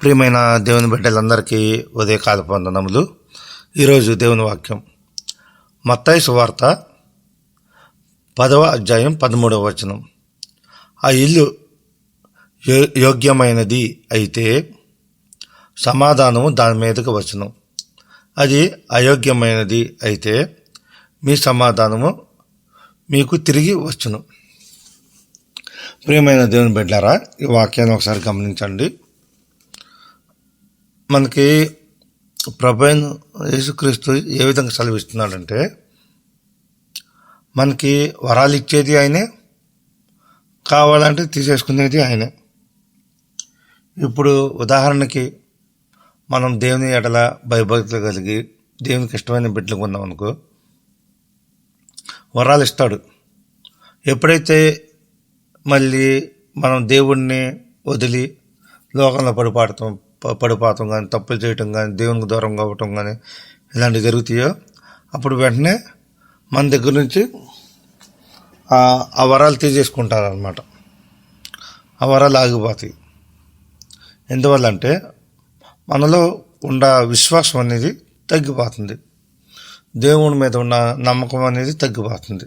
ప్రియమైన దేవుని బిడ్డలందరికీ ఉదయకాల వందనములు ఈరోజు దేవుని వాక్యం. మత్తాయి సువార్త పదవ అధ్యాయం పదమూడవ వచనం. ఆ ఇల్లు యో- యోగ్యమైనది అయితే సమాధానము దాని మీదకు వచ్చును. అది అయోగ్యమైనది అయితే మీ సమాధానము మీకు తిరిగి వచ్చును. ప్రియమైన దేవుని బిడ్డారా ఈ వాక్యాన్ని ఒకసారి గమనించండి. మనకి ప్రభైన యేసుక్రీస్తు ఏ విధంగా సెలవిస్తున్నాడంటే మనకి వరాలు ఇచ్చేది ఆయనే కావాలంటే తీసేసుకునేది ఆయనే. ఇప్పుడు ఉదాహరణకి మనం దేవుని ఎడల భయభక్తులు కలిగి దేవునికి ఇష్టమైన బిడ్డలు ఉన్నాం అనుకో వరాలు ఇస్తాడు ఎప్పుడైతే మళ్ళీ మనం దేవుణ్ణి వదిలి లోకంలో పడిపాడటం పడిపోతాం కానీ తప్పులు చేయటం కానీ దేవునికి దూరంగా అవ్వటం కానీ ఇలాంటివి జరుగుతాయో అప్పుడు వెంటనే మన దగ్గర నుంచి ఆ ఆ వరాలు తీసేసుకుంటారు అనమాట ఆ వరాలు ఆగిపోతాయి. ఎందువల్ల అంటే మనలో ఉన్న విశ్వాసం అనేది తగ్గిపోతుంది. దేవుని మీద ఉన్న నమ్మకం అనేది తగ్గిపోతుంది.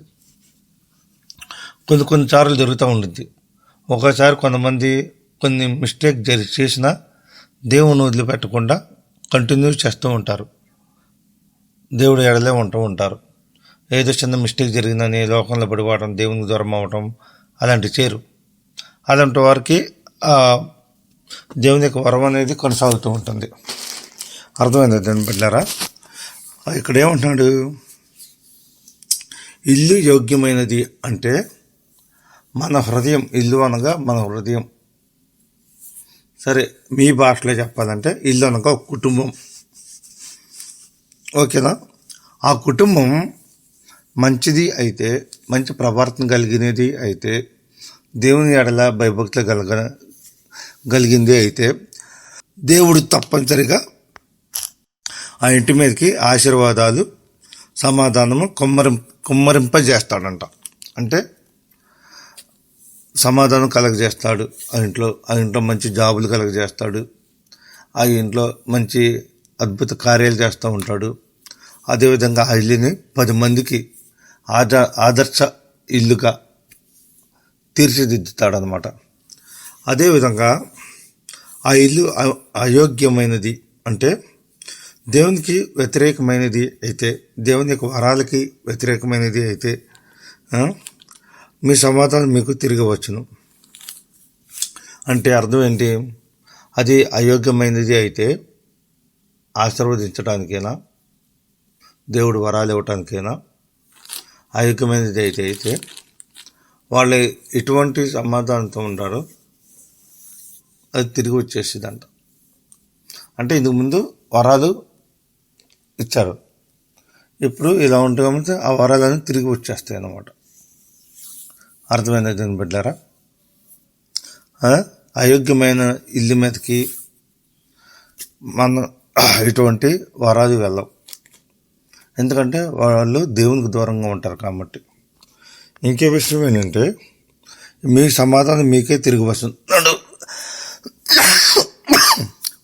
కొన్ని కొన్ని సార్లు జరుగుతూ ఉంటుంది ఒకసారి కొంతమంది కొన్ని మిస్టేక్ జరి చేసినా దేవుని వదిలిపెట్టకుండా కంటిన్యూ చేస్తూ ఉంటారు. దేవుడు ఎడలే ఉంటూ ఉంటారు. ఏదో చిన్న మిస్టేక్ జరిగిందని లోకంలో పడిపోవడం దేవునికి దూరం అవ్వటం అలాంటి చేరు అలాంటి వారికి దేవుని యొక్క వరం అనేది కొనసాగుతూ ఉంటుంది. అర్థమైంది దాన్ని బిడ్డారా? ఇక్కడ ఏమంటున్నాడు ఇల్లు యోగ్యమైనది అంటే మన హృదయం ఇల్లు అనగా మన హృదయం. సరే మీ భాషలో చెప్పాలంటే ఇల్లు అనగా ఒక కుటుంబం. ఓకేనా? ఆ కుటుంబం మంచిది అయితే మంచి ప్రవర్తన కలిగినది అయితే దేవుని ఎడల భయభక్తులు కలగ కలిగింది అయితే దేవుడు తప్పనిసరిగా ఆ ఇంటి మీదకి ఆశీర్వాదాలు సమాధానము కుమ్మరి కుమ్మరింపజేస్తాడంట. అంటే సమాధానం కలగజేస్తాడు. ఆ ఇంట్లో ఆ ఇంట్లో మంచి జాబులు కలగజేస్తాడు. ఆ ఇంట్లో మంచి అద్భుత కార్యాలు చేస్తూ ఉంటాడు. అదేవిధంగా ఆ ఇల్లుని పది మందికి ఆద ఆదర్శ ఇల్లుగా తీర్చిదిద్దుతాడనమాట. అదేవిధంగా ఆ ఇల్లు అయోగ్యమైనది అంటే దేవునికి వ్యతిరేకమైనది అయితే దేవుని యొక్క వరాలకి వ్యతిరేకమైనది అయితే మీ సమాధానం మీకు తిరిగి వచ్చును అంటే అర్థం ఏంటి? అది అయోగ్యమైనది అయితే ఆశీర్వదించడానికైనా? దేవుడు వరాలు ఇవ్వటానికైనా? అయోగ్యమైనది అయితే అయితే వాళ్ళు ఎటువంటి సమాధానంతో ఉంటారో అది తిరిగి వచ్చేసిందంట. అంటే ఇందుకు ముందు వరాలు ఇచ్చారు. ఇప్పుడు ఇలా ఉంటే కాబట్టి ఆ వరాలన్నీ తిరిగి వచ్చేస్తాయి అన్నమాట. అర్థమైంది దీని బిడ్డారా? అయోగ్యమైన ఇల్లు మీదకి మన ఇటువంటి వరాలు వెళ్ళం. ఎందుకంటే వాళ్ళు దేవునికి దూరంగా ఉంటారు కాబట్టి. ఇంకే విషయం ఏంటంటే మీ సమాధానం మీకే తిరిగి వస్తున్నాడు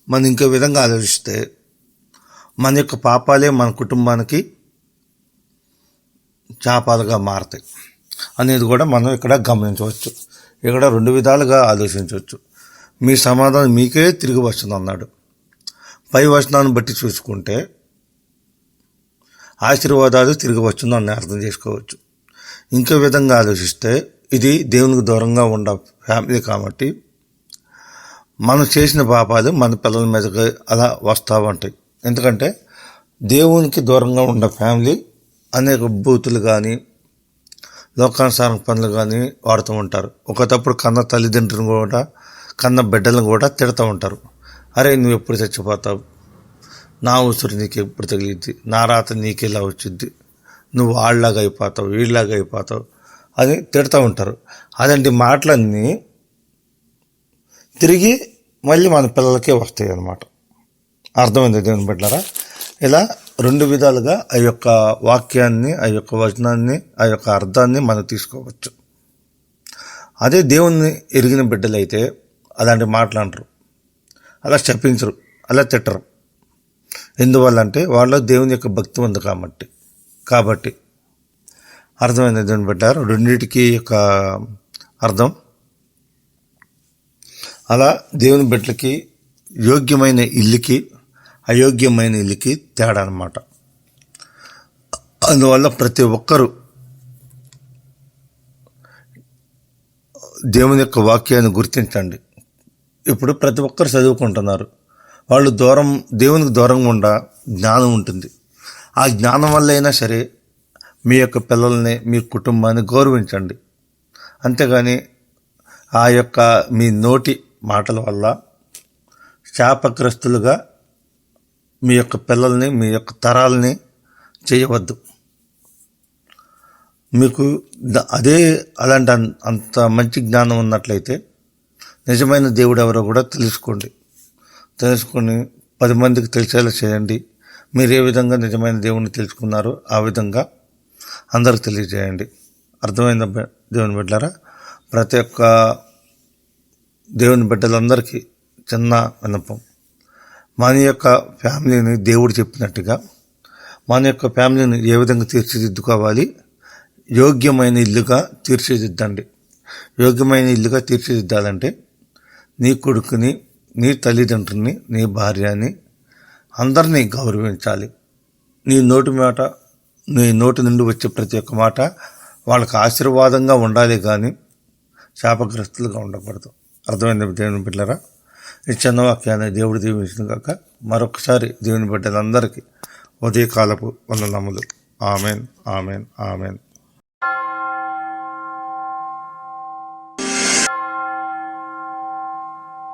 మనం ఇంకో విధంగా ఆలోచిస్తే మన యొక్క పాపాలే మన కుటుంబానికి శాపాలుగా మారతాయి. అనేది కూడా మనం ఇక్కడ గమనించవచ్చు. ఇక్కడ రెండు విధాలుగా ఆలోచించవచ్చు. మీ సమాధానం మీకే తిరిగి వస్తుంది అన్నాడు. పై వచనాన్ని బట్టి చూసుకుంటే ఆశీర్వాదాలు తిరిగి వచ్చిందని అర్థం చేసుకోవచ్చు. ఇంకో విధంగా ఆలోచిస్తే ఇది దేవునికి దూరంగా ఉన్న ఫ్యామిలీ కాబట్టి మనం చేసిన పాపాలు మన పిల్లల మీదకి అలా వస్తూ ఉంటాయి. ఎందుకంటే దేవునికి దూరంగా ఉన్న ఫ్యామిలీ అనేక బూతులు కానీ లోకానుసారం పనులు కానీ వాడుతూ ఉంటారు. ఒక తప్పుడు కన్న తల్లిదండ్రులను కూడా కన్న బిడ్డలను కూడా తిడుతూ ఉంటారు. అరే నువ్వు ఎప్పుడు చచ్చిపోతావు? నా ఉసురు నీకు ఎప్పుడు తగిలిద్ది? నా రాత నీకెలా వచ్చింది నువ్వు వాళ్ళలాగా అయిపోతావు వీళ్ళలాగా అయిపోతావు అని తిడుతూ ఉంటారు. అలాంటి మాటలన్నీ తిరిగి మళ్ళీ మన పిల్లలకే వస్తాయి అన్నమాట అర్థమైంది దేవుని బిడ్డారా ఇలా రెండు విధాలుగా ఆ యొక్క వాక్యాన్ని ఆ యొక్క వచనాన్ని ఆ యొక్క అర్థాన్ని మనం తీసుకోవచ్చు. అదే దేవుణ్ణి ఎరిగిన బిడ్డలైతే అలాంటి మాటలు అంటారు అలా చెప్పించరు అలా తిట్టరు. ఎందువల్ల అంటే వాళ్ళ దేవుని యొక్క భక్తి ఉంది కాబట్టి. కాబట్టి అర్థమైంది దేవుని బిడ్డారు రెండింటికి యొక్క అర్థం? అలా దేవుని బిడ్డలకి యోగ్యమైన ఇల్లుకి అయోగ్యమైన ఇల్లుకి తేడా అనమాట అందువల్ల ప్రతి ఒక్కరూ దేవుని యొక్క వాక్యాన్ని గుర్తించండి. ఇప్పుడు ప్రతి ఒక్కరు చదువుకుంటున్నారు. వాళ్ళు దూరం దేవునికి దూరంగా ఉండ జ్ఞానం ఉంటుంది. ఆ జ్ఞానం వల్ల అయినా సరే మీ యొక్క పిల్లల్ని మీ కుటుంబాన్ని గౌరవించండి. అంతేగాని ఆ యొక్క మీ నోటి మాటల వల్ల శాపగ్రస్తులుగా మీ యొక్క పిల్లల్ని మీ యొక్క తరాలని చేయవద్దు. మీకు అదే అలాంటి అంత మంచి జ్ఞానం ఉన్నట్లయితే నిజమైన దేవుడు ఎవరో కూడా తెలుసుకోండి. తెలుసుకొని పది మందికి తెలిసేలా చేయండి. మీరు ఏ విధంగా నిజమైన దేవుణ్ణి తెలుసుకున్నారో ఆ విధంగా అందరికి తెలియజేయండి. అర్థమైన దేవుని బిడ్డలారా? ప్రతి ఒక్క దేవుని బిడ్డలందరికీ చిన్న విన్నపం. మన యొక్క ఫ్యామిలీని దేవుడు చెప్పినట్టుగా మన యొక్క ఫ్యామిలీని ఏ విధంగా తీర్చిదిద్దుకోవాలి? యోగ్యమైన ఇల్లుగా తీర్చిదిద్దండి. యోగ్యమైన ఇల్లుగా తీర్చిదిద్దాలంటే నీ కొడుకుని నీ తల్లిదండ్రుల్ని నీ భార్యని అందరినీ గౌరవించాలి. నీ నోటి మాట నీ నోటి నుండి వచ్చే ప్రతి ఒక్క మాట వాళ్ళకి ఆశీర్వాదంగా ఉండాలి కానీ శాపగ్రస్తులుగా ఉండకూడదు. అర్థమైంది దేవుని పిల్లరా ఈ వాక్యాన్ని దేవుడు దీవించిన కాక మరొకసారి దేవుని బిడ్డలందరికీ ఉదయకాలపు వందనములు. Amen amen amen.